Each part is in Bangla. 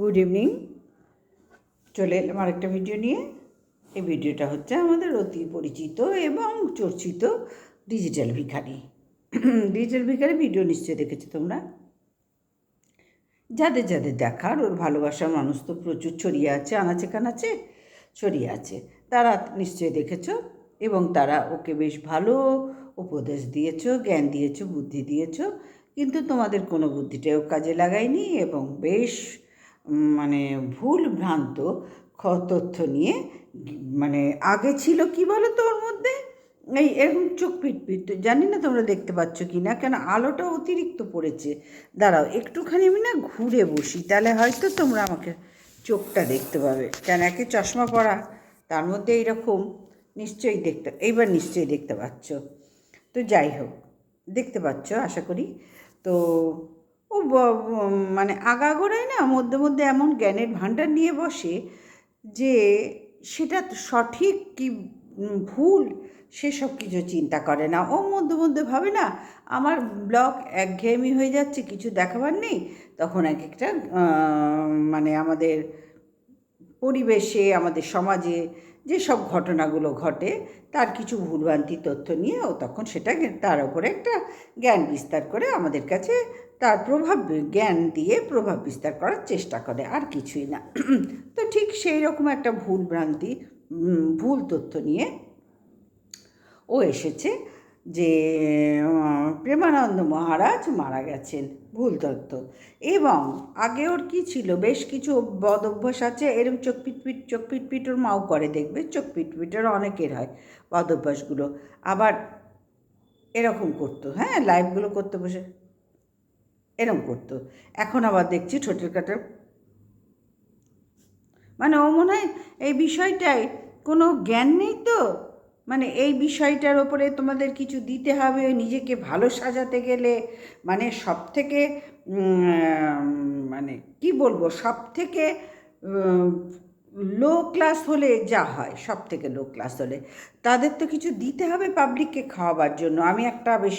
গুড ইভিনিং চলে এলাম আরেকটা ভিডিও নিয়ে। এই ভিডিওটা হচ্ছে আমাদের অতি পরিচিত এবং চর্চিত ডিজিটাল ভিখারি। ডিজিটাল ভিখারি ভিডিও নিশ্চয়ই দেখেছ তোমরা। যাদের যাদের দেখার ওর ভালোবাসার মানুষ তো প্রচুর ছড়িয়ে আছে, আনাচে কানাচে ছড়িয়ে আছে। তারা নিশ্চয়ই দেখেছ এবং তারা ওকে বেশ ভালো উপদেশ দিয়েছ, জ্ঞান দিয়েছ, বুদ্ধি দিয়েছ। কিন্তু তোমাদের কোনো বুদ্ধিটাও কাজে লাগায়নি এবং বেশ মানে ভুল ভ্রান্ত তথ্য নিয়ে মানে আগে ছিল কি বলো তো ওর মধ্যে? এই এরকম চোখ পিটপিট পিট, জানি না তোমরা দেখতে পাচ্ছ কি না, কেন আলোটা অতিরিক্ত পড়েছে। দাঁড়াও, একটুখানি আমি না ঘুরে বসি, তাহলে হয়তো তোমরা আমাকে চোখটা দেখতে পাবে। কেন একে চশমা পরা, তার মধ্যে এইরকম, নিশ্চয়ই দেখতে, এইবার নিশ্চয়ই দেখতে পাচ্ছ। তো যাই হোক, দেখতে পাচ্ছ, আশা করি। তো ও মানে আগাগোড়ায় না মধ্যে মধ্যে এমন জ্ঞানের ভাণ্ডার নিয়ে বসে যে সেটা সঠিক কি ভুল সেসব কিছু চিন্তা করে না। ও মধ্যে মধ্যে ভাবে না, আমার ব্লগ একঘেয়েমি হয়ে যাচ্ছে, কিছু দেখাবার নেই। তখন এক একটা মানে আমাদের পরিবেশে, আমাদের সমাজে যেসব ঘটনাগুলো ঘটে, তার কিছু ভুলভ্রান্তি, তথ্য নিয়ে ও তখন সেটা তার উপরে একটা জ্ঞান বিস্তার করে আমাদের কাছে প্রভাব জ্ঞান দিয়ে প্রভাব বিস্তার করার চেষ্টা করে, আর কিছুই না। তো ঠিক সেই রকম একটা ভুল ভ্রান্তি ভুল তথ্য নিয়ে ও এসেছে যে প্রেমানন্দ মহারাজ মারা গেছেন, ভুল তথ্য। এবং আগে ওর কী ছিল? বেশ কিছু বদ অভ্যাস আছে এরকম চোখ পিটপিট চোখ পিটপিট ওর মাও করে দেখবে, চোখ পিটপিটের অনেকের হয় বদ অভ্যাসগুলো। আবার এরকম করতো হ্যাঁ লাইভগুলো করতে বসে। এরকম করতো। এখন আবার দেখছি ঠোঁটের কাটার মানে ও মনে হয় এই বিষয়টায় কোনো জ্ঞান নেই তো? মানে এই বিষয়টার ওপরে তোমাদের কিছু দিতে হবে, নিজেকে ভালো সাজাতে গেলে? মানে সব থেকে মানে কি বলব? সব থেকে লো ক্লাস হলে যা হয় সব থেকে লো ক্লাস হলে। তাদের তো কিছু দিতে হবে পাবলিককে খাওয়াবার জন্য। আমি একটা বেশ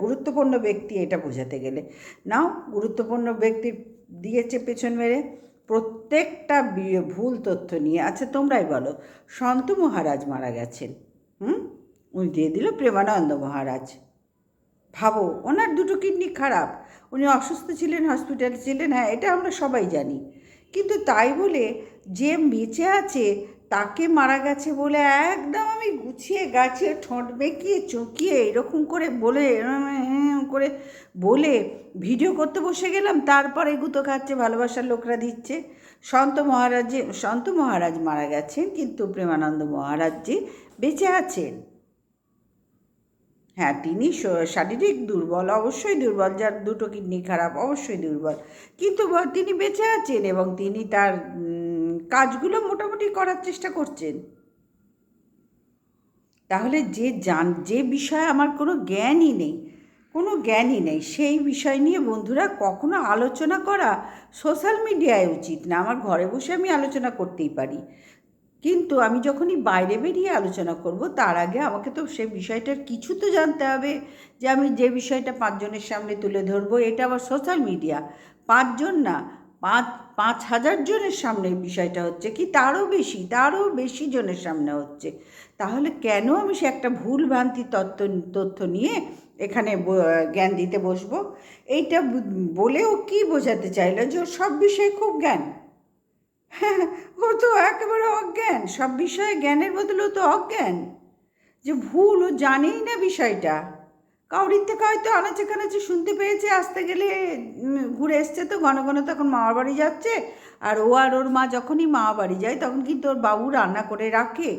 গুরুত্বপূর্ণ ব্যক্তি এটা বোঝাতে গেলে। নাও, গুরুত্বপূর্ণ ব্যক্তি দিয়েছে পেছন মেরে। প্রত্যেকটা ভুল তথ্য নিয়ে আচ্ছা তোমরাই বলো, সন্ত মহারাজ মারা গেছেন, হুম? উনি দিয়ে দিল প্রেমানন্দ মহারাজ। ভাবো, ওনার দুটো কিডনি খারাপ। উনি অসুস্থ ছিলেন, হসপিটালে ছিলেন হ্যাঁ এটা আমরা সবাই জানি। কিন্তু তাই বলে যে বেঁচে আছে, তাকে মারা গেছে বলে একদম আমি গুছিয়ে গাছিয়ে ঠোঁট বেঁকিয়ে চকিয়ে এরকম করে বলে করে বলে ভিডিও করতে বসে গেলাম। তারপরে গুতো খাচ্ছে, ভালোবাসার লোকরা দিচ্ছে। সন্ত মহারাজে, সন্ত মহারাজ মারা গেছেন, কিন্তু প্রেমানন্দ মহারাজজি বেঁচে আছেন। হ্যাঁ তিনি শারীরিক দুর্বল, অবশ্যই দুর্বল, যার দুটো কিডনি খারাপ, অবশ্যই দুর্বল। কিন্তু তিনি বেঁচে আছেন এবং তিনি তার কাজগুলো মোটামুটি করার চেষ্টা করছেন। তাহলে যে জান, যে বিষয়ে আমার কোনো জ্ঞানই নেই, কোনো জ্ঞানই নেই, সেই বিষয় নিয়ে বন্ধুরা কখনো আলোচনা করা সোশ্যাল মিডিয়ায় উচিত না। আমার ঘরে বসে আমি আলোচনা করতেই পারি। কিন্তু আমি যখনই বাইরে বেরিয়ে আলোচনা করব, তার আগে আমাকে তো সে বিষয়টার কিছু তো জানতে হবে যে আমি যে বিষয়টা পাঁচজনের সামনে তুলে ধরবো, এটা আবার সোশ্যাল মিডিয়া পাঁচজন না, পাঁচ পাঁচ হাজার জনের সামনে বিষয়টা হচ্ছে কি, তারও বেশি তারও বেশি জনের সামনে হচ্ছে। তাহলে কেন আমি সে একটা ভুল ভ্রান্তি তথ্য তথ্য নিয়ে এখানে জ্ঞান দিতে বসবো? এইটা বলেও কি বোঝাতে চাইলো যে সব বিষয়ে খুব জ্ঞান? ও তো একেবারে অজ্ঞান। সব বিষয়ে জ্ঞানের বদলে তো অজ্ঞান। যে ভুল, ও জানেই না বিষয়টা। কাউরির থেকে হয়তো আনাচে কানাচে শুনতে পেয়েছে, আসতে গেলে ঘুরে এসছে তো, ঘন ঘন তখন মামার বাড়ি যাচ্ছে। আর ও আর ওর মা যখনই মামা বাড়ি যায়, তখন কিন্তু ওর বাবু রান্না করে রাখে।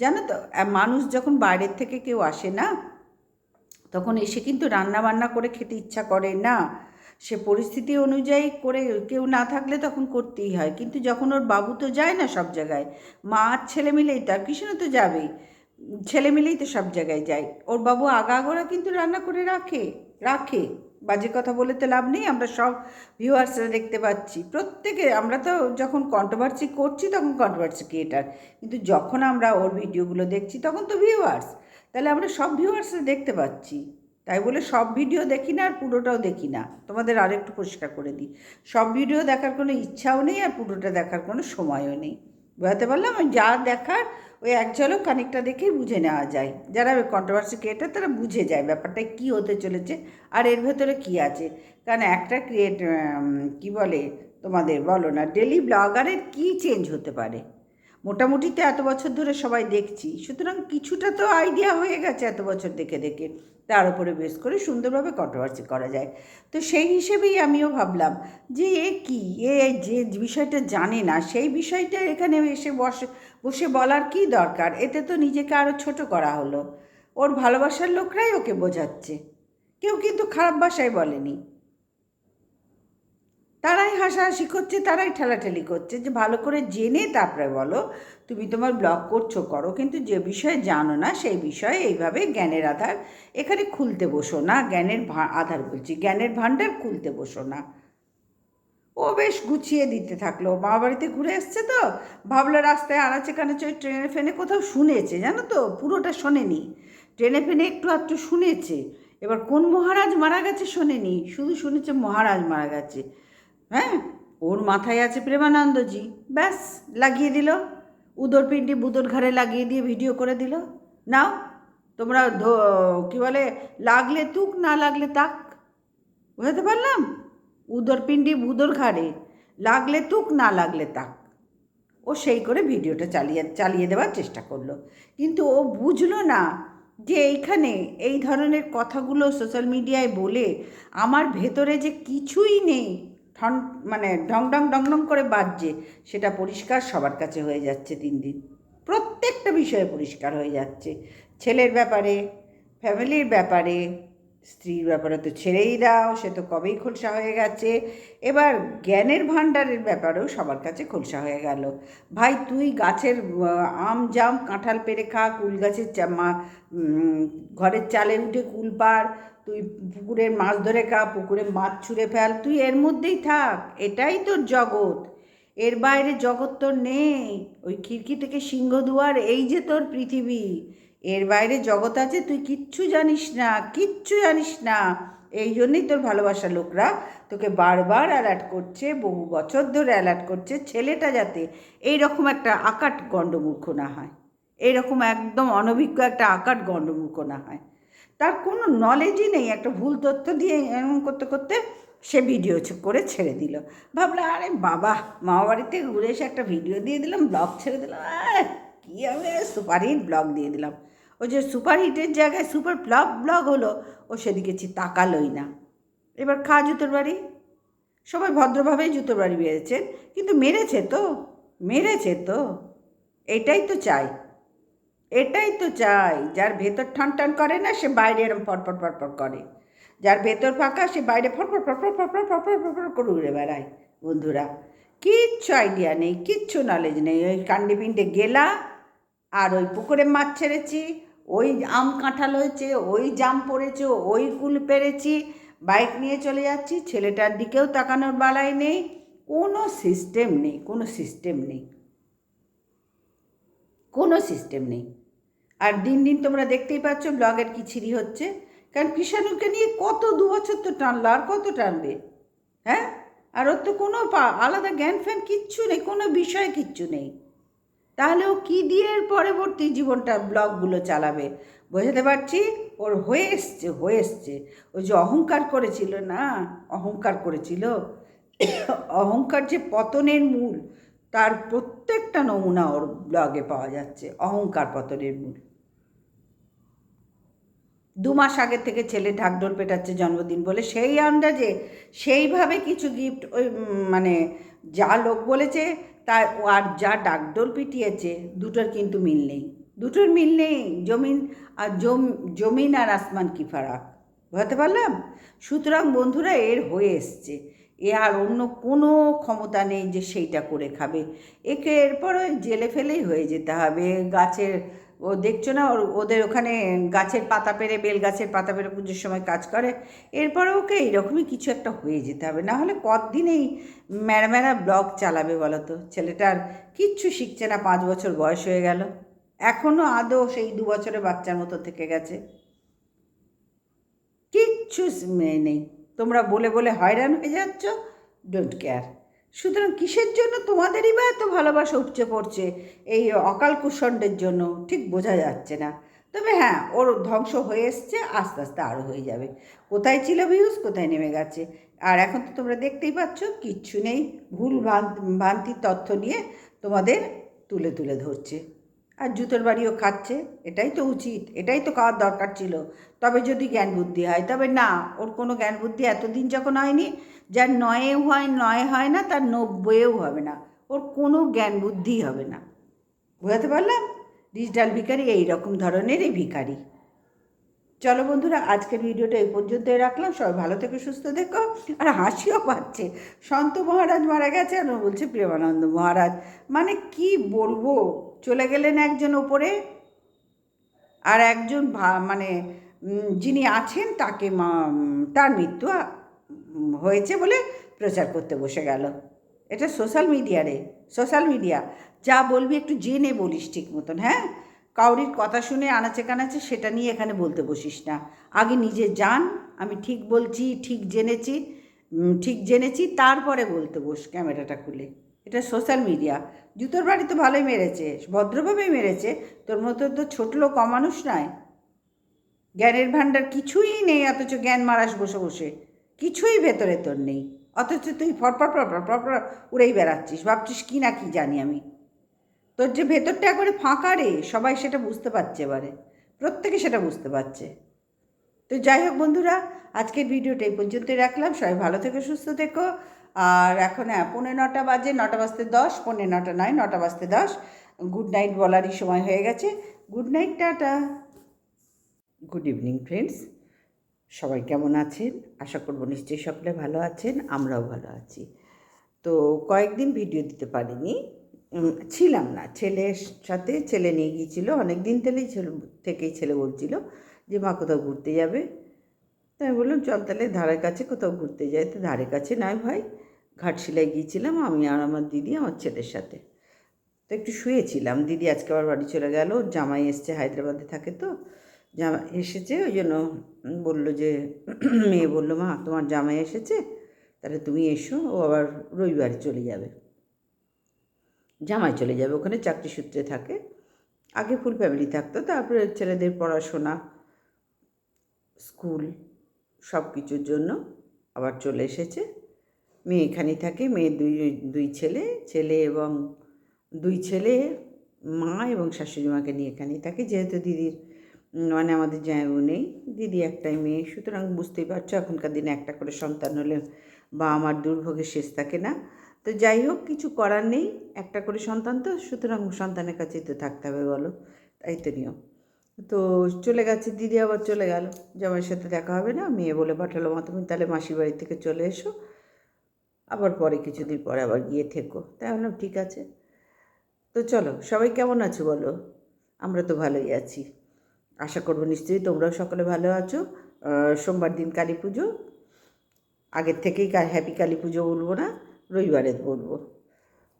জানো তো মানুষ যখন বাইরের থেকে কেউ আসে না, তখন এসে কিন্তু রান্না বান্না করে খেতে ইচ্ছা করে না। সে পরিস্থিতি অনুযায়ী করে কেউ না থাকলে তখন করতেই হয়। কিন্তু যখন ওর বাবু তো যায় না সব জায়গায়, মা আর ছেলে মিলেই তার কৃষ্ণ তো যাবেই। ছেলে মিলেই তো সব জায়গায় যায়। ওর বাবু আগাগোড়া কিন্তু রান্না করে রাখে রাখে। বাজে কথা বলে তো লাভ নেই, আমরা সব ভিউয়ার্সরা দেখতে পাচ্ছি। প্রত্যেকে, আমরা তো যখন কন্ট্রোভার্সি করছি তখন কন্ট্রোভার্সি ক্রিয়েটার কিন্তু যখন আমরা ওর ভিডিওগুলো দেখছি তখন তো ভিউয়ার্স তাহলে আমরা সব ভিউয়ার্সরা দেখতে পাচ্ছি। তাই বলে সব ভিডিও দেখি না আর পুরোটাও দেখি না। তোমাদের আরেকটু পরিষ্কার করে দিই। সব ভিডিও দেখার কোনো ইচ্ছাও নেই আর পুরোটা দেখার কোনো সময়ও নেই। বুঝাতে পারলাম? যা দেখার ওই এক ঝলক খানিকটা দেখেই বুঝে নেওয়া যায়। যারা কন্ট্রোভার্সি ক্রিয়েটার তারা বুঝে যায় ব্যাপারটা কী হতে চলেছে আর এর ভেতরে কী আছে। কারণ একটা ক্রিয়েট কী বলে তোমাদের বলো না ডেলি ব্লগারের কী চেঞ্জ হতে পারে? মোটামুটি তো এত বছর ধরে সবাই দেখছি। সুতরাং কিছুটা তো আইডিয়া হয়ে গেছে এত বছর দেখে দেখে। তার উপরে বেস করে সুন্দরভাবে কন্ট্রোভার্সি করা যায়। তো সেই হিসেবেই আমিও ভাবলাম যে এ কি? এ যে বিষয়টা জানে না, সেই বিষয়টা এখানে এসে বসে বসে বলার কি দরকার? এতে তো নিজেকে আরও ছোট করা হলো। ওর ভালোবাসার লোকরাই ওকে বোঝাচ্ছে। কেউ কিন্তু খারাপ ভাষায় বলেনি। তারাই হাসাহাসি করছে, তারাই ঠেলাঠেলি করছে। যে ভালো করে জেনে তারপরে বলো, তুমি তোমার ব্লগ করছ, করো। কিন্তু যে বিষয়ে জানো না, সেই বিষয়ে এইভাবে জ্ঞানের আধার এখানে খুলতে বসো না। জ্ঞানের আধার বলছি জ্ঞানের ভাণ্ডার খুলতে বসো না। ও বেশ গুছিয়ে দিতে থাকল। মা বাড়িতে ঘুরে এসছে তো? ভাবলো রাস্তায় আনাচে কানাচে ওই ট্রেনে ফেনে কোথাও শুনেছে, জানো তো? পুরোটা শোনেনি। ট্রেনে ফেনে একটু একটু শুনেছে। এবার কোন মহারাজ মারা গেছে শোনেনি। শুধু শুনেছে মহারাজ মারা গেছে। হ্যাঁ ওর মাথায় আছে প্রেমানন্দজি। ব্যাস, লাগিয়ে দিল। উদর পিণ্ডি বুদর ঘরে লাগিয়ে দিয়ে ভিডিও করে দিল। নাও, তোমরা কী বলে, লাগলে তুক, না লাগলে তাক। বুঝতে পারলাম? উদর পিণ্ডি বুদর ঘাড়ে, লাগলে তুক, না লাগলে তাক। ও সেই করে ভিডিওটা চালিয়ে চালিয়ে দেওয়ার চেষ্টা করল। কিন্তু ও বুঝলো না যে এইখানে এই ধরনের কথাগুলো সোশ্যাল মিডিয়ায় বলে আমার ভেতরে যে কিছুই নেই। ঠন মানে ঢং ঢং ঢং ঢং করে বাজছে, সেটা পরিষ্কার সবার কাছে হয়ে যাচ্ছে দিন দিন। প্রত্যেকটা বিষয়ে পরিষ্কার হয়ে যাচ্ছে। ছেলের ব্যাপারে, ফ্যামিলির ব্যাপারে স্ত্রীর ব্যাপারে তো ছেড়েই দাও, সে তো কবেই খোলসা হয়ে গেছে। এবার জ্ঞানের ভাণ্ডারের ব্যাপারেও সবার কাছে খোলসা হয়ে গেল। ভাই, তুই গাছের আম, জাম, কাঁঠাল পেরে খা, কুল গাছের চামা ঘরের চালে উঠে কুল পার তুই পুকুরের মাছ ধরে খা, পুকুরে মাছ ছুঁড়ে ফেল, তুই এর মধ্যেই থাক, এটাই তোর জগৎ। এর বাইরে জগৎ তোর নেই, ওই খিড়কি থেকে সিংহদুয়ার এই যে তোর পৃথিবী। এর বাইরে জগৎ আছে, তুই কিচ্ছু জানিস না, কিচ্ছু জানিস না। এই জন্যই তোর ভালোবাসার লোকরা তোকে বারবার অ্যালার্ট করছে, বহু বছর ধরে অ্যালার্ট করছে ছেলেটা যাতে এই রকম একটা আকাট গণ্ডমূর্খ না হয়। এইরকম একদম অনভিজ্ঞ একটা আকাট গণ্ডমূর্খ না হয়। তার কোনো নলেজই নেই, একটা ভুল তথ্য দিয়ে এরকম করতে করতে সে ভিডিও করে ছেড়ে দিল। ভাবলো, আরে বাবা মামা বাড়িতে ঘুরে এসে একটা ভিডিও দিয়ে দিলাম ব্লগ ছেড়ে দিলাম কী হবে, সুপারহিট ব্লগ দিয়ে দিলাম। ও যে সুপারহিটের জায়গায় সুপার ব্লগ ব্লগ হলো, ও সেদিকে চি তাকালোই না। এবার খা জুতোর বাড়ি। সবাই ভদ্রভাবেই জুতোর বাড়ি বেড়েছেন কিন্তু মেরেছে তো মেরেছে তো। এটাই তো চাই, এটাই তো চাই। যার ভেতর ঠান করে না, সে বাইরে এরম ফটফট ফটফট করে। যার ভেতর ফাঁকা, সে বাইরে ফটফট ফটফট ফটফট ফটফট ফটফট করে উড়ে বেড়ায়। বন্ধুরা, কিচ্ছু আইডিয়া নেই, কিচ্ছু নলেজ নেই। ওই কান্ডে পিণ্ডে গেলা, আর ওই পুকুরে মাছ ছেড়েছি ওই আম কাঁঠাল হয়েছে, ওই জাম পড়েছে, ওই কুল পেরেছি, বাইক নিয়ে চলে যাচ্ছি, ছেলেটার দিকেও তাকানোর বালাই নেই, কোনো সিস্টেম নেই, কোনো সিস্টেম নেই। কোনো সিস্টেম নেই। আর দিন দিন তোমরা দেখতেই পাচ্ছ, ব্লগের কি ছিরি হচ্ছে। কারণ কৃষাণুকে নিয়ে কত দু বছর তো টানলো, আর কত টানবে? হ্যাঁ? আর ওর তো কোনো আলাদা জ্ঞান ফ্যান কিচ্ছু নেই, কোনো বিষয় কিচ্ছু নেই। তাহলে ও কী দিয়ে পরবর্তী জীবনটা ব্লগগুলো চালাবে? বোঝাতে পারছি? ওর হয়ে এসছে হয়ে এসছে। ও যে অহংকার করেছিল, না, অহংকার করেছিল। অহংকার যে পতনের মূল, তার প্রত্যেকটা নমুনা ওর ব্লগে পাওয়া যাচ্ছে, অহংকার পতনের মূল। দু মাস আগে থেকে ছেলে ঢাকঢোল পেটাচ্ছে জন্মদিন বলে সেই আন্দাজে সেইভাবে কিছু গিফট ওই মানে যা লোক বলেছে তা আর যা ডাকডোল পিটিয়েছে, দুটোর কিন্তু মিল নেই। দুটোর মিল নেই জমিন আর জম, জমিন আর আসমান কি ফারাক? বুঝতে পারলাম? সুতরাং বন্ধুরা, এর হয়ে এসছে। এ আর অন্য কোনো ক্ষমতা নেই যে সেইটা করে খাবে। একে এরপরে জেলে ফেলেই হয়ে যেতে হবে। গাছের ও দেখছ না, ওর, ওদের ওখানে গাছের পাতা পেরে বেল গাছের পাতা পেরে পুজোর সময় কাজ করে। এরপরে ওকে এইরকমই কিছু একটা হয়ে যেতে হবে। না হলে কতদিনেই ম্যাড়া ব্লগ চালাবে বলো তো? ছেলেটার কিচ্ছু শিখছে না, পাঁচ বছর বয়স হয়ে গেল। এখনও আদৌ সেই দু বছরের বাচ্চার মতো থেকে গেছে। কিচ্ছু নেই। তোমরা বলে বলে হয়রান হয়ে যাচ্ছ ডোন্ট কেয়ার সুতরাং কিসের জন্য তোমাদেরই বা এত ভালোবাসা উপচে পড়ছে? এই অকাল কুষণ্ডের জন্য ঠিক বোঝা যাচ্ছে না। তবে হ্যাঁ ওর ধ্বংস হয়ে এসছে, আস্তে আস্তে আরও হয়ে যাবে। কোথায় ছিল ভিউজ, কোথায় নেমে গেছে? আর এখন তো তোমরা দেখতেই পাচ্ছ, কিচ্ছু নেই। ভুল ভ্রান্তি তথ্য নিয়ে তোমাদের তুলে তুলে ধরছে। আর জুতোর বাড়িও খাচ্ছে, এটাই তো উচিত, এটাই তো খাওয়ার দরকার ছিল। তবে যদি জ্ঞান বুদ্ধি হয়, তবে না, ওর কোনো জ্ঞান বুদ্ধি এতদিন যখন হয়নি, যার নয়েও হয়, নয় হয় না, তার নব্বইয়েও হবে না, ওর কোনো জ্ঞান বুদ্ধি হবে না। বোঝাতে পারলাম? ডিজিটাল ভিকারি এই রকম ধরনেরই ভিখারি। চলো বন্ধুরা, আজকের ভিডিওটা এই পর্যন্তই রাখলাম। সবাই ভালো থেকে, সুস্থ দেখো আর হাসিও পাচ্ছে। সন্ত মহারাজ মারা গেছে, আর বলছে, প্রেমানন্দ মহারাজ। মানে কি বলব? চলে গেলেন একজন ওপরে, আর একজন মানে যিনি আছেন, তাকে তার মৃত্যু হয়েছে বলে প্রচার করতে বসে গেল। এটা সোশ্যাল মিডিয়া রে, সোশ্যাল মিডিয়া। যা বলবি একটু জেনে বলিস ঠিক মতন হ্যাঁ? কাউরির কথা শুনে আনাচে কানাচে সেটা নিয়ে এখানে বলতে বসিস না। আগে নিজে জান আমি ঠিক বলছি, ঠিক জেনেছি ঠিক জেনেছি, তারপরে বলতে বস ক্যামেরাটা খুলে। এটা সোশ্যাল মিডিয়া। জুতোর বাড়ি তো ভালোই মেরেছে, ভদ্রভাবেই মেরেছে, তোর মতো তো ছোট লোক অমানুষ নয়। জ্ঞানের ভাণ্ডার কিছুই নেই, অথচ জ্ঞান মারাস বসে বসে। কিছুই ভেতরে তোর নেই, অথচ তুই ফরফর ফরফর ফরফর উড়েই বেড়াচ্ছিস। ভাবছিস কি না কি জানি আমি। তোর যে ভেতরটা একবারে ফাঁকা রে, সবাই সেটা বুঝতে পারছে এবারে। প্রত্যেকে সেটা বুঝতে পারছে। তো যাই হোক বন্ধুরা, আজকের ভিডিওটা এই পর্যন্তই রাখলাম। সবাই ভালো থেকে, সুস্থ থেকো। আর এখন হ্যাঁ পৌনে নটা বাজে, নটা বাজতে দশ, পৌনে নটা নয়, নটা বাজতে দশ। গুড নাইট বলারই সময় হয়ে গেছে। Good night, tata. Good evening, friends. সবাই কেমন আছেন? আশা করব নিশ্চয়ই সকলে ভালো আছেন, আমরাও ভালো আছি। তো কয়েকদিন ভিডিও দিতে পারিনি। ছিলাম না। ছেলের সাথে ছেলে নিয়ে গিয়েছিল অনেক দিন থেকেই ছেলে থেকেই ছেলে বলছিল যে, মা, কোথাও ঘুরতে যাবে? তাই আমি বললাম, চল তাহলে ধারের কাছে কোথাও ঘুরতে যাই। তো ধারে কাছে নয় ভাই ঘাটশিলায় গিয়েছিলাম আমি আর আমার দিদি, আমার ছেলের সাথে। তো একটু শুয়েছিলাম। দিদি আজকে আবার বাড়ি চলে গেল জামাই এসছে, হায়দ্রাবাদে থাকে তো। জামা, এসেছে, ওই জন্য বলল যে, মেয়ে বলল, মা, তোমার জামাই এসেছে, তাহলে তুমি এসো, ও আবার রবিবার চলে যাবে। জামাই চলে যাবে, ওখানে চাকরি সূত্রে থাকে। আগে ফুল ফ্যামিলি থাকতো, তারপরে ছেলেদের পড়াশোনা স্কুল সব কিছুর জন্য আবার চলে এসেছে। মেয়ে এখানেই থাকে, মেয়ে দুই দুই ছেলে ছেলে এবং দুই ছেলে, মা এবং শাশুড়ি মাকে নিয়ে এখানেই থাকে। যেহেতু দিদির মানে আমাদের জায়গা নেই, দিদি একটাই মেয়ে, সুতরাং বুঝতেই পারছ এখনকার দিনে একটা করে সন্তান হলে বা আমার দুর্ভোগের শেষ থাকে না। তো যাই হোক, কিছু করার নেই। একটা করে সন্তান তো, সুতরাং সন্তানের কাছে তো থাকতে হবে বলো। তাই তো নিয়ম। তো চলে গেছে, দিদি আবার চলে গেল। জামাইয়ের সাথে দেখা হবে না, মেয়ে বলে পাঠালো মা, তুমি তাহলে মাসির বাড়ি থেকে চলে এসো। আবার পরে কিছুদিন পরে আবার গিয়ে থেকো। তাই বললাম, ঠিক আছে। তো চলো, সবাই কেমন আছো বলো? আমরা তো ভালোই আছি। আশা করব নিশ্চয়ই তোমরাও সকলে ভালো আছো। সোমবার দিন কালী পুজো। আগের থেকেই হ্যাপি কালী পুজো বলব না। রবিবারে বলব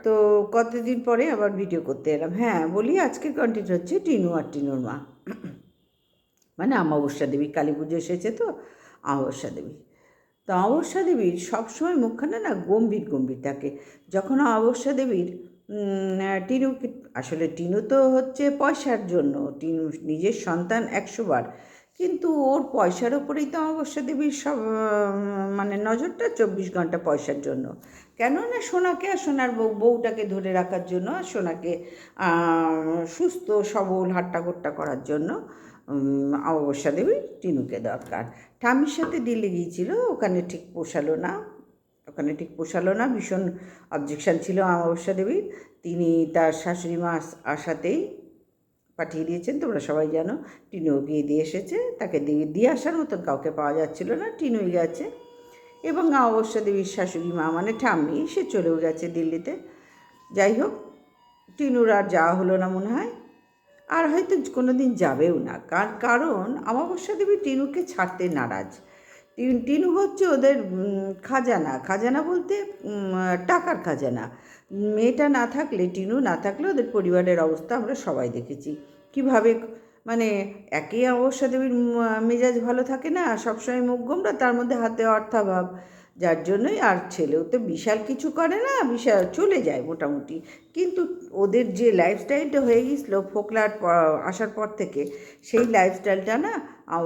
তো কতদিন পরে আবার ভিডিও করতে এলাম। হ্যাঁ বলি আজকে কন্টেন্ট হচ্ছে টিনু আর টিনুর মা। মানে অমাবস্যা দেবী, কালী পুজো এসেছে তো, অমাবস্যা দেবী। তো অমাবস্যা দেবীর সবসময় মুখখানা না গম্ভীর গম্ভীর থাকে। যখন অমাবস্যা দেবীর টিনু আসলে টিনু তো হচ্ছে পয়সার জন্য, টিনু নিজের সন্তান একশো বার কিন্তু ওর পয়সার ওপরেই তো অমাবস্যা দেবীর সব মানে নজরটা চব্বিশ ঘণ্টা পয়সার জন্য। কেন না সোনাকে আর সোনার বউ, বউটাকে ধরে রাখার জন্য আর সোনাকে সুস্থ, সবল হাট্টা গোট্টা করার জন্য অমাবস্যা দেবী টিনুকে দরকার। ঠামির সাথে দিল্লি গিয়েছিল, ওখানে ঠিক পোষালো না, ওখানে ঠিক পোষালো না, ভীষণ অবজেকশান ছিল অমাবস্যা দেবীর। তিনি তার শাশুড়ি মা আস- আসাতেই পাঠিয়ে দিয়েছেন। তোমরা সবাই জানো, টিনুও গিয়ে দিয়ে এসেছে। তাকে দিয়ে দিয়ে আসার মতন কাউকে পাওয়া যাচ্ছিল না। টিনুই গেছে। এবং অমাবস্যা দেবীর শাশুড়ি মা মানে ঠাম্মি, সে চলেও গেছে দিল্লিতে। যাই হোক, টিনুর আর যাওয়া হলো না মনে হয়। আর হয়তো কোনো দিন যাবেও না। কার- কারণ অমাবস্যা দেবী টিনুকে ছাড়তে নারাজ। টিন- টিনু হচ্ছে ওদের খাজানা। খাজানা বলতে টাকার খাজানা। মেয়েটা না থাকলে, টিনু না থাকলে ওদের পরিবারের অবস্থা আমরা সবাই দেখেছি। কীভাবে মানে একই অবশ্য দেবীর মেজাজ ভালো থাকে না, সবসময় মুখ গোমরা, তার মধ্যে হাতে অর্থাভাব। যার জন্যই আর ছেলেও তো বিশাল কিছু করে না, বিশাল চলে যায় মোটামুটি। কিন্তু ওদের যে লাইফস্টাইলটা হয়ে গেছিল ফোকলার আসার পর থেকে, সেই লাইফস্টাইলটা না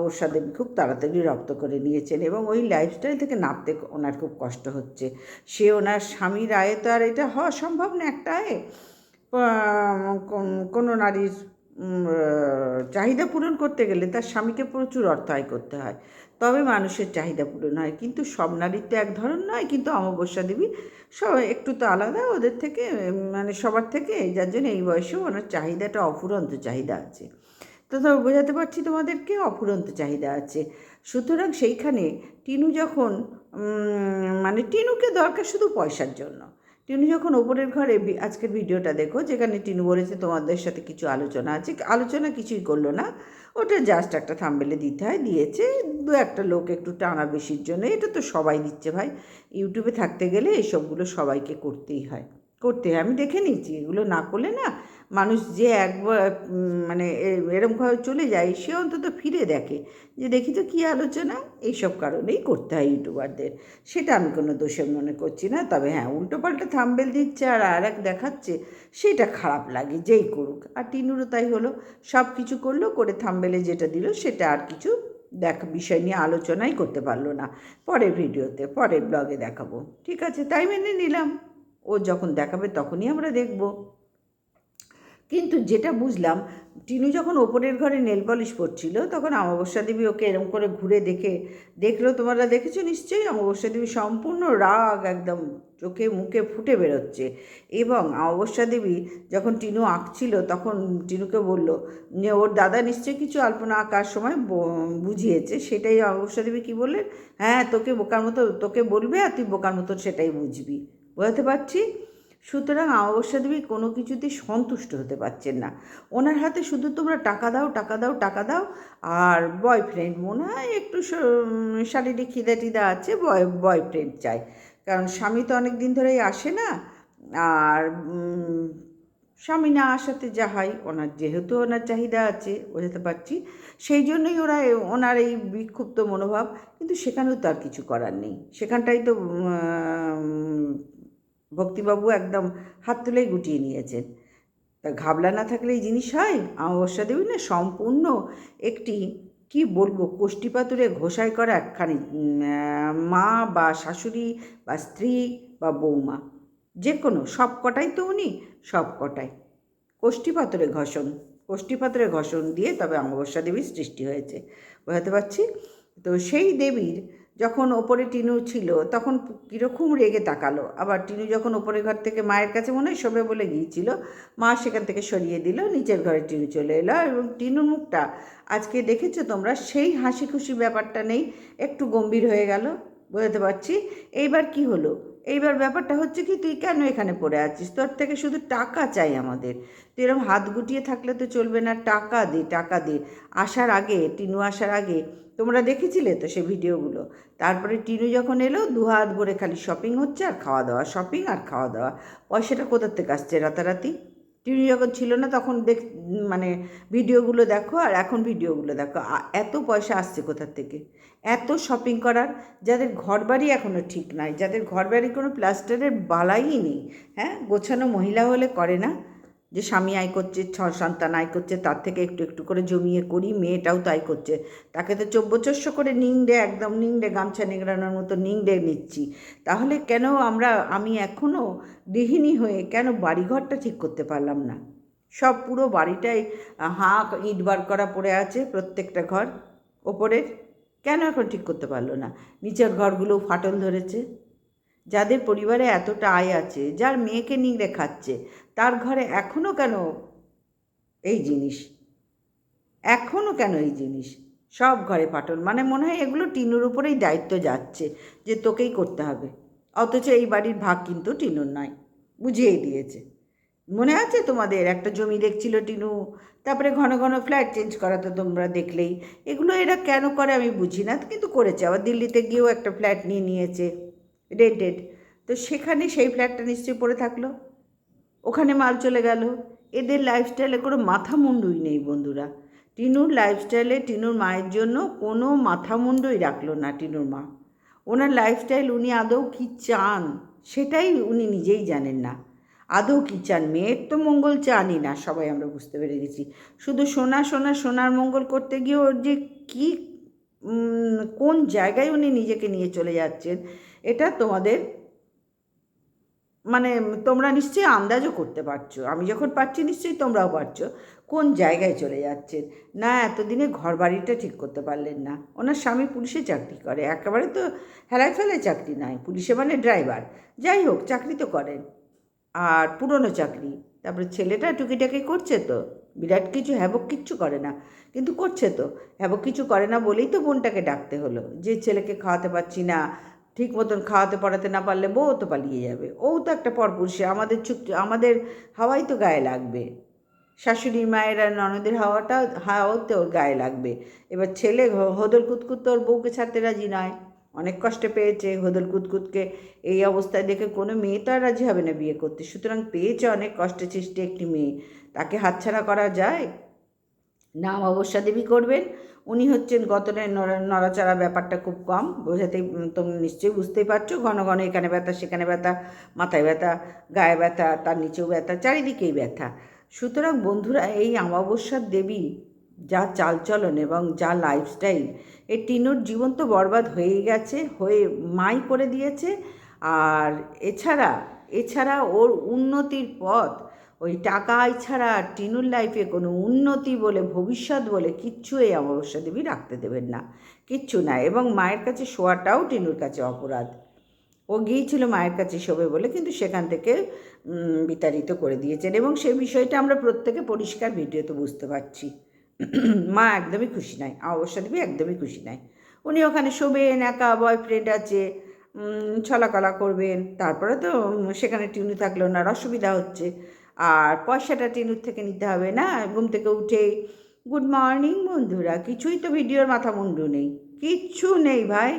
ওর সাথে খুব তাড়াতাড়ি রপ্ত করে নিয়েছেন এবং ওই লাইফস্টাইল থেকে নামতে ওনার খুব কষ্ট হচ্ছে। সে ওনার স্বামীর আয়ে তো আর এটা হওয়া সম্ভব না একটা আয়ে। কোনো নারীর চাহিদা পূরণ করতে গেলে তার স্বামীকে প্রচুর অর্থ আয় করতে হয়। তবে মানুষের চাহিদা পূরণ হয়। কিন্তু সব নারীর তো এক ধরন নয়, কিন্তু অমাবস্যা দেবী সব একটু তো আলাদা ওদের থেকে মানে সবার থেকে, যার জন্য এই বয়সেও ওনার চাহিদাটা অফুরন্ত চাহিদা আছে। তো তো বোঝাতে পারছি তোমাদেরকে অফুরন্ত চাহিদা আছে। সুতরাং সেইখানে টিনু যখন মানে টিনুকে দরকার শুধু পয়সার জন্য। টিনু যখন ওপরের ঘরে আজকের ভিডিওটা দেখো, যেখানে টিনু বলেছে তোমাদের সাথে কিছু আলোচনা আছে। আলোচনা কিছুই করল না। ওটা জাস্ট একটা থাম্বেলে দিতে হয়, দিয়েছে। দু একটা লোক একটু টানা বেশির জন্য, এটা তো সবাই দিচ্ছে ভাই। ইউটিউবে থাকতে গেলে এসবগুলো সবাইকে করতেই হয়। করতে হয়। আমি দেখে নিচ্ছি এগুলো না করলে না মানুষ যে একবার মানে এরমভাবে চলে যায়, সে অন্তত ফিরে দেখে যে দেখি তো কী আলোচনা, এইসব কারণেই করতে হয় ইউটিউবারদের। সেটা আমি কোনো দোষে মনে করছি না, তবে হ্যাঁ উল্টো পাল্টা থাম্বেল দিচ্ছে আর আর এক দেখাচ্ছে, সেটা খারাপ লাগে, যেই করুক। আর টিনুরও তাই হলো, সব কিছু করল, করে থাম্বেলে যেটা দিল, সেটা আর কিছু দেখ, বিষয় নিয়ে আলোচনাই করতে পারল না। পরের ভিডিওতে, পরের ব্লগে দেখাবো। ঠিক আছে তাই মেনে নিলাম। ও যখন দেখাবে, তখনই আমরা দেখব। কিন্তু যেটা বুঝলাম, টিনু যখন ওপরের ঘরে নেল পলিশ পড়ছিল তখন অমাবস্যা দেবী ওকে এরম করে ঘুরে দেখে, দেখল তোমরা দেখেছ নিশ্চয়ই? অমাবস্যা দেবী সম্পূর্ণ রাগ একদম চোখে মুখে ফুটে বেরোচ্ছে। এবং অমাবস্যা দেবী যখন টিনু আঁকছিল, তখন টিনুকে বলল যে ওর দাদা নিশ্চয়ই কিছু আলপনা আঁকার সময় বুঝিয়েছে, সেটাই অমাবস্যা দেবী কী বললেন? হ্যাঁ তোকে বোকার মতো, তোকে বলবে আর তুই বোকার মতো সেটাই বুঝবি। বোঝাতে পারছি? সুতরাং অমাবস্যা দেবী কোনো কিছুতেই সন্তুষ্ট হতে পারছেন না। ওনার হাতে শুধু তোমরা টাকা দাও টাকা দাও টাকা দাও, আর বয়ফ্রেন্ড মনে হয় একটু শারীরিক খিদা টিদা আছে বয় বয়ফ্রেন্ড চাই। কারণ স্বামী তো অনেক দিন ধরেই আসে না, আর স্বামী না আসাতে যা হয়, ওনার যেহেতু ওনার চাহিদা আছে, বোঝাতে পারছি। সেই জন্যই ওরা ওনার এই বিক্ষুব্ধ মনোভাব, কিন্তু সেখানেও তার কিছু করার নেই। সেখানটাই তো ভক্তিবাবু একদম হাত তুলেই গুটিয়ে নিয়েছেন। তা ঘাবলা না থাকলে এই জিনিস হয়? অমাবস্যা দেবী না সম্পূর্ণ একটি, কি বলব, কোষ্ঠী পাতুরে ঘোষাই করা একখানি মা বা শাশুড়ি বা স্ত্রী বা বৌমা। যে কোনো, সব কটাই তো উনি, সব কটাই। কোষ্ঠী পাথরে ঘষণ পাথরে ঘষণ দিয়ে তবে অমাবস্যা দেবীর সৃষ্টি হয়েছে। বোঝাতে পারছি? তো সেই দেবীর যখন ওপরে টিনু ছিল, তখন কীরকম রেগে তাকালো। আবার টিনু যখন ওপরের ঘর থেকে মায়ের কাছে মনে হয় শোবে বলে গিয়েছিল, মা সেখান থেকে সরিয়ে দিল, নিচের ঘরে টিনু চলে এলো। এবং টিনুর মুখটা আজকে দেখেছ তোমরা? সেই হাসি খুশি ব্যাপারটা নেই, একটু গম্ভীর হয়ে গেল। বোঝাতে পারছি? এইবার কি হলো? এইবার ব্যাপারটা হচ্ছে কি, তুই কেন এখানে পড়ে আছিস? তোর থেকে শুধু টাকা চাই আমাদের। তুই এরকম হাত গুটিয়ে থাকলে তো চলবে না। টাকা দে টাকা দে। আসার আগে, টিনু আসার আগে, তোমরা দেখেছিলে তো সে ভিডিওগুলো? তারপরে টিনু যখন এলো দু হাত ভরে খালি শপিং হচ্ছে আর খাওয়া দাওয়া শপিং আর খাওয়া দাওয়া। পয়সাটা কোথার থেকে আসছে রাতারাতি? টিনু যখন ছিল না তখন দেখ মানে ভিডিওগুলো দেখো আর এখন ভিডিওগুলো দেখো। এত পয়সা আসছে কোথার থেকে? এত শপিং করার যাদের ঘর বাড়ি এখনও ঠিক নাই, যাদের ঘর বাড়ি কোনো প্লাস্টারের বালাই নেই হ্যাঁ? গোছানো মহিলা হলে করে না। যে স্বামী আয় করছে, ছ সন্তান আয় করছে, তার থেকে একটু একটু করে জমিয়ে করি, মেয়েটাও তাই করছে। তাকে তো চব্বচস্য করে নিংড়ে, একদম নিংড়ে, গামছা নিংড়ানোর মতো নিংড়ে নিচ্ছি। তাহলে কেন আমরা, আমি এখনও গৃহিণী হয়ে কেন বাড়িঘরটা ঠিক করতে পারলাম না? সব পুরো বাড়িটাই হাঁ ইট বার করা পড়ে আছে প্রত্যেকটা ঘর ওপরের। কেন এখন ঠিক করতে পারল না? নিচের ঘরগুলোও ফাটল ধরেছে। যাদের পরিবারে এতটা আয় আছে, যার মেয়েকে নিংড়ে খাচ্ছে, তার ঘরে এখনও কেন এই জিনিস? এখনও কেন এই জিনিস? সব ঘরে পাটন মানে মনে হয় এগুলো টিনুর উপরেই দায়িত্ব যাচ্ছে যে তোকেই করতে হবে। অথচ এই বাড়ির ভাগ কিন্তু টিনুর নয়। বুঝিয়েই দিয়েছে। মনে আছে তোমাদের? একটা জমি দেখছিল টিনু, তারপরে ঘন ঘন ফ্ল্যাট চেঞ্জ করা তো তোমরা দেখলেই। এগুলো এরা কেন করে আমি বুঝি না, কিন্তু করেছে। আবার দিল্লিতে গিয়েও একটা ফ্ল্যাট নিয়ে নিয়েছে। রেন্টেড তো সেখানে সেই ফ্ল্যাটটা নিশ্চয়ই পড়ে থাকল। ওখানে মাল চলে গেল। এদের লাইফস্টাইলে কোনো মাথা মুন্ডুই নেই বন্ধুরা। টিনুর লাইফস্টাইলে টিনুর মায়ের জন্য কোনো মাথা মুন্ডই রাখল না টিনুর মা। ওনার লাইফস্টাইল উনি আদৌ কী চান সেটাই উনি নিজেই জানেন না। আদৌ কী চান? মেয়ের তো মঙ্গল চানই না, সবাই আমরা বুঝতে পেরে গেছি। শুধু সোনা সোনা, সোনার মঙ্গল করতে গিয়ে ওর যে কী কোন জায়গায় উনি নিজেকে নিয়ে চলে যাচ্ছেন এটা তোমাদের মানে তোমরা নিশ্চয়ই আন্দাজও করতে পারছ। আমি যখন পারছি নিশ্চয়ই তোমরাও পারছ কোন জায়গায় চলে যাচ্ছেন। না, এতদিনে ঘর বাড়িটা ঠিক করতে পারলেন না। ওনার স্বামী পুলিশে চাকরি করে। একেবারে তো হেলায় ফেলায় চাকরি নয় পুলিশে মানে ড্রাইভার। যাই হোক, চাকরি তো করেন। আর পুরনো চাকরি। তারপরে ছেলেটা টুকিটাকি করছে তো। বিরাট কিছু হ্যাবক কিচ্ছু করে না। কিন্তু করছে তো। হ্যাবক কিছু করে না বলেই তো বোনটাকে ডাকতে হলো। যে ছেলেকে খাওয়াতে পারছি না ঠিক মতন খাওয়াতে পড়াতে না পারলে বউ তো পালিয়ে যাবে। ও তো একটা পরপুরুষে, আমাদের চুপ, আমাদের হাওয়াই তো গায়ে লাগবে। শাশুড়ির মায়ের আর ননদের হাওয়াটা, হাওয়াও তো ওর গায়ে লাগবে। এবার ছেলে হোদল কুতকুত তো ওর বউকে ছাড়তে রাজি নয়। অনেক কষ্টে পেয়েছে হোদল কুতকুতকে। এই অবস্থায় দেখে কোনো মেয়ে তো আর রাজি হবে না বিয়ে করতে। সুতরাং পেয়েছে অনেক কষ্টে চেষ্টে একটি মেয়ে। তাকে হাতছাড়া করা যায়? নাম অবশ্যা দেবী করবেন। উনি হচ্ছেন গতনের নড়া- নড়াচড়া ব্যাপারটা খুব কম, বোঝাতে তোমরা নিশ্চয়ই বুঝতেই পারছ, ঘন ঘন এখানে ব্যথা, সেখানে ব্যথা, মাথায় ব্যথা, গায়ে ব্যথা, তার নিচেও ব্যথা, চারিদিকেই ব্যথা। সুতরাং বন্ধুরা, এই অমাবস্যার দেবী যা চালচলন এবং যা লাইফস্টাইল এই টিনুর জীবন তো বরবাদ হয়েই গেছে, হয়ে মাই করে দিয়েছে, আর এছাড়া এছাড়া ওর উন্নতির পথ ওই টাকায় ছাড়া টিনুর লাইফে কোনো উন্নতি বলে, ভবিষ্যৎ বলে কিচ্ছু এই অমাবস্যা দেবী রাখতে দেবেন না। কিচ্ছু না, এবং মায়ের কাছে শোয়াটাও টিনুর কাছে অপরাধ। ও গিয়েছিল মায়ের কাছে শোবে বলে, কিন্তু সেখান থেকে বিতাড়িত করে দিয়েছেন, এবং সেই বিষয়টা আমরা প্রত্যেকে পরিষ্কার ভিডিওতে বুঝতে পারছি। মা একদমই খুশি নয় অবশ্য দেবী একদমই খুশি নয় উনি ওখানে শোবেন, একা বয়ফ্রেন্ড আছে ছলাকলা করবেন, তারপরে তো সেখানে টিনু থাকলে ওনার অসুবিধা হচ্ছে। আর পয়সাটা টিনুর থেকে নিতে হবে না, ঘুম থেকে উঠে গুড মর্নিং বন্ধুরা, কিছুই তো ভিডিওর মাথা মুন্ডু নেই। কিচ্ছু নেই ভাই,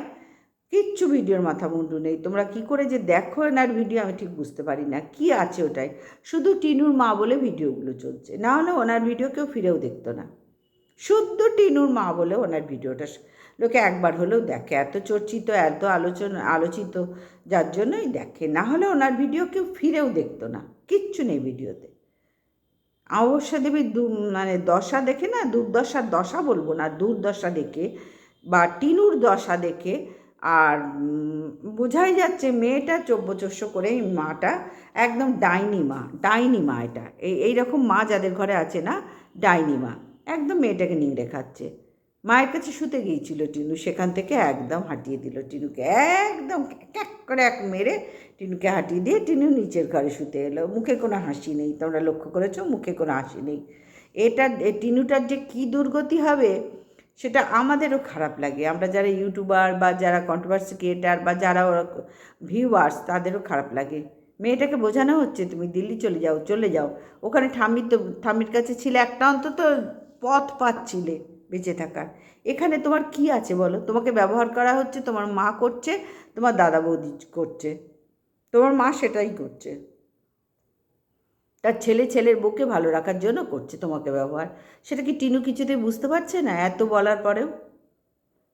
কিচ্ছু ভিডিওর মাথা মুন্ডু নেই। তোমরা কি করে যে দেখো এনার ভিডিও, আমি ঠিক বুঝতে পারি না। কি আছে ওটাই শুধু টিনুর মা বলে ভিডিওগুলো চলছে। না হলে ওনার ভিডিও কেউ ফিরেও দেখতো না। শুদ্ধ টিনুর মা বলে ওনার ভিডিওটা লোকে একবার হলেও দেখে। এত চর্চিত, এত আলোচনা, আলোচিত, যার জন্যই দেখে। না হলে ওনার ভিডিও কেউ ফিরেও দেখতো না। কিচ্ছু নেই ভিডিওতে। অবশ্যা দেবী দু মানে দশা দেখে না, দুর্দশার দশা বলব না, দুর্দশা দেখে বা টিনুর দশা দেখে আর বোঝাই যাচ্ছে মেয়েটা চব্যচস্য করে এই মাটা একদম ডাইনি মা ডাইনি মা এটা। এই, এইরকম মা যাদের ঘরে আছে না, ডাইনি মা। একদম মেয়েটাকে নিংড়ে খাচ্ছে। মায়ের কাছে শুতে গিয়েছিল টিনু, সেখান থেকে একদম হাঁটিয়ে দিল টিনুকে, একদম ক্যাক করে এক মেরে টিনুকে হাঁটিয়ে দিয়ে টিনু নিচের ঘরে শুতে এলো। মুখে কোনো হাসি নেই, তোমরা লক্ষ্য করেছ? মুখে কোনো হাসি নেই। এটা টিনুটার যে কী দুর্গতি হবে, সেটা আমাদেরও খারাপ লাগে। আমরা যারা ইউটিউবার বা যারা কন্ট্রোভার্সি ক্রিয়েটার বা যারা ভিউয়ার্স তাদেরও খারাপ লাগে। মেয়েটাকে বোঝানো হচ্ছে, তুমি দিল্লি চলে যাও চলে যাও। ওখানে ঠাম্মির তো, ঠাম্মির কাছে ছিলে একটা অন্তত পথ পাচ্ছিলে। বেঁচে থাকার। এখানে তোমার কি আছে বলো? তোমাকে ব্যবহার করা হচ্ছে, তোমার মা করছে, তোমার দাদা বৌদি করছে। তোমার মা সেটাই করছে। তার ছেলে ছেলের বউকে ভালো রাখার জন্য করছে তোমাকে ব্যবহার। সেটা কি টিনু কিছুতে বুঝতে পারছে না? এত বলার পরেও।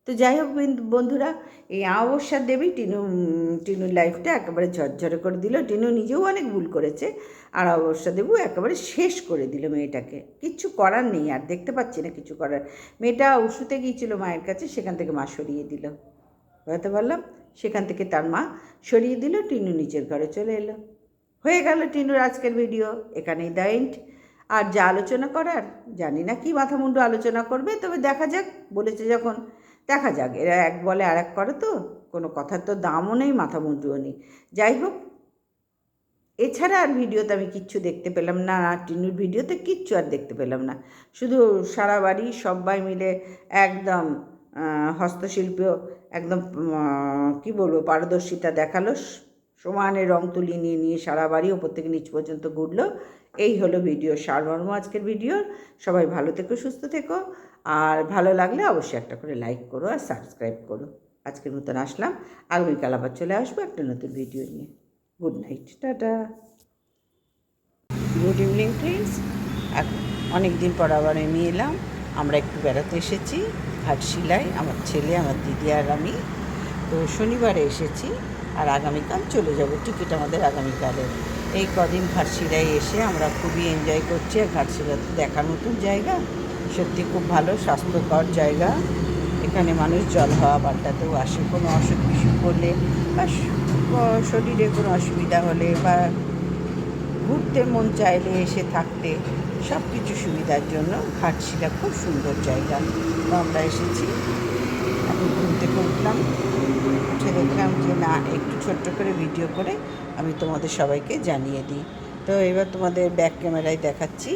তো যাই হোক বন্ধুরা, এই অবস্যার দেবী টিনু টিনুর লাইফটা একেবারে ঝরঝরে করে দিল। টিনু নিজেও অনেক ভুল করেছে আর অবস্যা দেবু একেবারে শেষ করে দিল মেয়েটাকে। কিচ্ছু করার নেই, আর দেখতে পাচ্ছি না কিছু করার। মেয়েটা ওষুধে গিয়েছিল মায়ের কাছে, সেখান থেকে মা সরিয়ে দিল। বুঝতে পারলাম? সেখান থেকে তার মা সরিয়ে দিল, টিনু নিচের ঘরে চলে এলো। হয়ে গেল টিনুর আজকের ভিডিও এখানেই দ্য এন্ড আর যা আলোচনা করার, জানি না কি মাথা মুন্ডু আলোচনা করবে, তবে দেখা যাক, বলেছে যখন দেখা যাক, এরা এক বলে আর এক করে তো, কোনো কথার তো দামও নেই, মাথা মুন্ডুও নেই। যাই হোক, এছাড়া আর ভিডিওতে আমি কিচ্ছু দেখতে পেলাম না, আর টিনুর ভিডিওতে কিচ্ছু আর দেখতে পেলাম না। শুধু সারা বাড়ি সবাই মিলে একদম হস্তশিল্প, একদম কি বলব, পারদর্শিতা দেখাল, সমানে রং তুলি নিয়ে নিয়ে সারা বাড়ি ওপর থেকে নিচ পর্যন্ত ঘুরলো। এই হলো ভিডিও, সারমর্ম আজকের ভিডিও। সবাই ভালো থেকো, সুস্থ থেকো। আর ভালো লাগলে অবশ্যই একটা করে লাইক করো আর সাবস্ক্রাইব করো। আজকের মতন আসলাম। আগামীকাল আবার চলে আসব একটা নতুন ভিডিও নিয়ে। Good night tata. Good evening please অনেক দিন পর আবার আমি এলাম। আমরা একটু বেড়াতে এসেছি, ঘাটশিলায়, আমার ছেলে, আমার দিদি আর আমি। তো শনিবারে এসেছি আর আগামীকাল চলে যাব। টিকিট আমাদের আগামীকালের এই কদিন ঘাটশিলায় এসে আমরা খুবই এনজয় করছি। আর ঘাটশিলাতে দেখার মতন জায়গা। সত্যি খুব ভালো, স্বাস্থ্যকর জায়গা। এখানে মানুষ জল হাওয়া পাল্টাতেও আসে। কোনো অসুখ বিসুখ করলে বা শরীরে কোনো অসুবিধা হলে বা ঘুরতে মন চাইলে এসে থাকতে সব কিছু সুবিধার জন্য ঘাটশিলা খুব সুন্দর জায়গা। তো আমরা এসেছি। এখন ঘুম থেকে উঠলাম। উঠে দেখলাম যে না, একটু ছোট্ট করে ভিডিও করে আমি তোমাদের সবাইকে জানিয়ে দিই। তো এবার তোমাদের ব্যাক ক্যামেরায় দেখাচ্ছি।